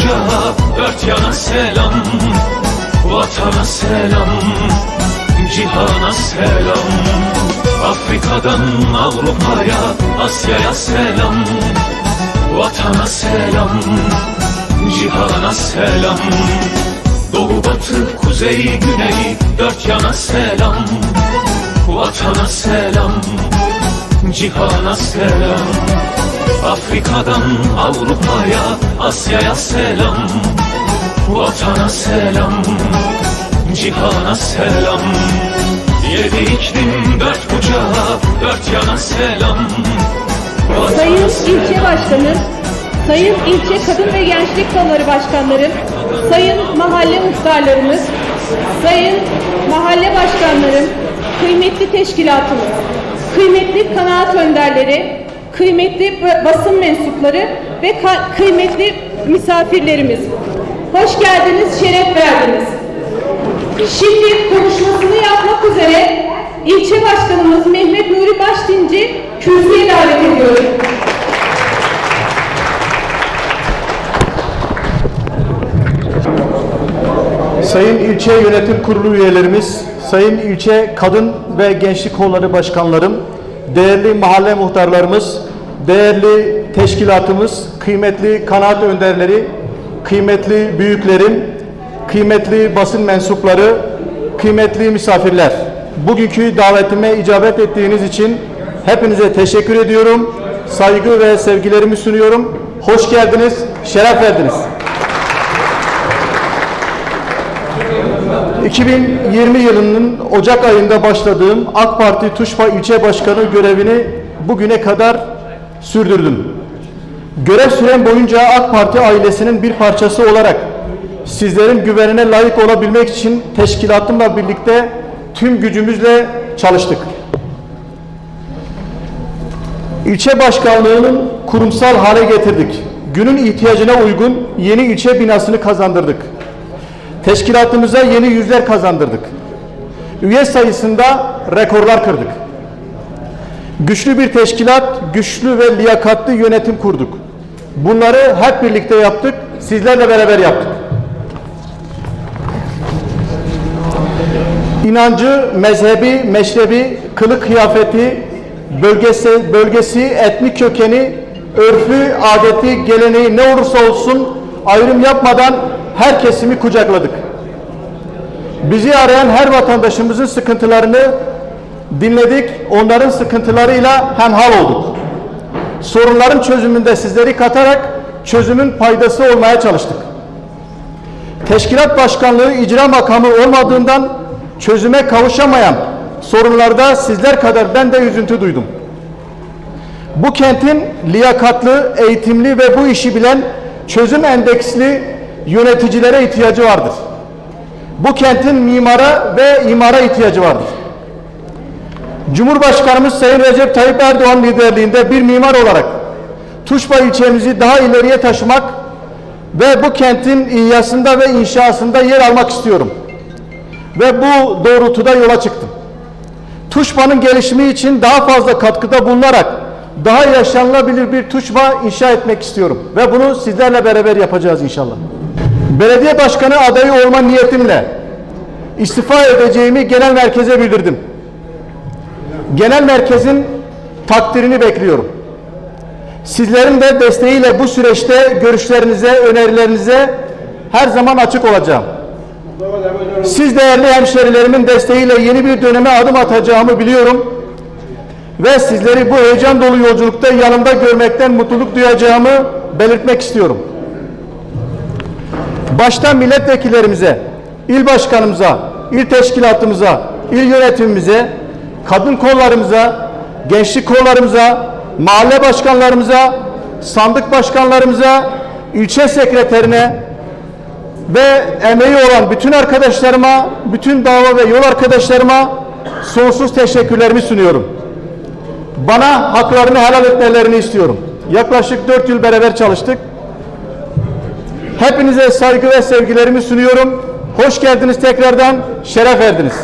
bucağa Dört yana selam. Vatana selam Cihana selam. Afrika'dan Avrupa'ya Asya'ya selam. Vatana selam Cihana selam. Doğu batı kuzey güney Dört yana selam. Vatana selam Cihana selam Afrika'dan Avrupa'ya Asya'ya selam. Vatana selam Cihana selam. Yedi iklim dört bucağa Dört yana selam. Sayın ilçe başkanı, sayın ilçe kadın ve gençlik kolları başkanları, sayın mahalle muhtarlarımız, sayın mahalle başkanlarım, kıymetli teşkilatımız, kıymetli kanaat önderleri, kıymetli ba- basın mensupları ve kıymetli misafirlerimiz. Hoş geldiniz, şeref verdiniz. Şimdi konuşmasını yapmak üzere ilçe başkanımız Mehmet Nuri Başdinci kürsüye davet ediyorum. Sayın ilçe yönetim kurulu üyelerimiz, sayın ilçe kadın ve gençlik kolları başkanlarım, değerli mahalle muhtarlarımız, değerli teşkilatımız, kıymetli kanaat önderleri, kıymetli büyüklerim, kıymetli basın mensupları, kıymetli misafirler. Bugünkü davetime icabet ettiğiniz için hepinize teşekkür ediyorum. Saygı ve sevgilerimi sunuyorum. Hoş geldiniz, şeref verdiniz. 2020 yılının Ocak ayında başladığım AK Parti Tuşba ilçe başkanı görevini bugüne kadar sürdürdüm. Görev sürem boyunca AK Parti ailesinin bir parçası olarak sizlerin güvenine layık olabilmek için teşkilatımla birlikte tüm gücümüzle çalıştık. İlçe başkanlığının kurumsal hale getirdik. Günün ihtiyacına uygun yeni ilçe binasını kazandırdık. Teşkilatımıza yeni yüzler kazandırdık. Üye sayısında rekorlar kırdık. Güçlü bir teşkilat, güçlü ve liyakatli yönetim kurduk. Bunları hep birlikte yaptık, sizlerle beraber yaptık. İnancı, mezhebi, meşrebi, kılık kıyafeti, bölgesi, bölgesi, etnik kökeni, örfü, adeti, geleneği ne olursa olsun ayrım yapmadan her kesimi kucakladık. Bizi arayan her vatandaşımızın sıkıntılarını dinledik, onların sıkıntılarıyla hemhal olduk. Sorunların çözümünde sizleri katarak çözümün paydası olmaya çalıştık. Teşkilat başkanlığı icra makamı olmadığından çözüme kavuşamayan sorunlarda sizler kadar ben de üzüntü duydum. Bu kentin liyakatlı, eğitimli ve bu işi bilen çözüm endeksli yöneticilere ihtiyacı vardır. Bu kentin mimara ve imara ihtiyacı vardır. Cumhurbaşkanımız Sayın Recep Tayyip Erdoğan liderliğinde bir mimar olarak Tuşba ilçemizi daha ileriye taşımak ve bu kentin ihyasında ve inşasında yer almak istiyorum. Ve bu doğrultuda yola çıktım. Tuşba'nın gelişimi için daha fazla katkıda bulunarak daha yaşanılabilir bir Tuşba inşa etmek istiyorum. Ve bunu sizlerle beraber yapacağız inşallah. Belediye başkanı adayı olma niyetimle istifa edeceğimi genel merkeze bildirdim. Genel merkezin takdirini bekliyorum. Sizlerin de desteğiyle bu süreçte görüşlerinize, önerilerinize her zaman açık olacağım. Siz değerli hemşerilerimin desteğiyle yeni bir döneme adım atacağımı biliyorum. Ve sizleri bu heyecan dolu yolculukta yanımda görmekten mutluluk duyacağımı belirtmek istiyorum. Başta milletvekillerimize, il başkanımıza, il teşkilatımıza, il yönetimimize, kadın kollarımıza, gençlik kollarımıza, mahalle başkanlarımıza, sandık başkanlarımıza, ilçe sekreterine ve emeği olan bütün arkadaşlarıma, bütün dava ve yol arkadaşlarıma sonsuz teşekkürlerimi sunuyorum. Bana haklarını helal etmelerini istiyorum. Yaklaşık dört yıl beraber çalıştık. Hepinize saygı ve sevgilerimi sunuyorum. Hoş geldiniz tekrardan, şeref verdiniz.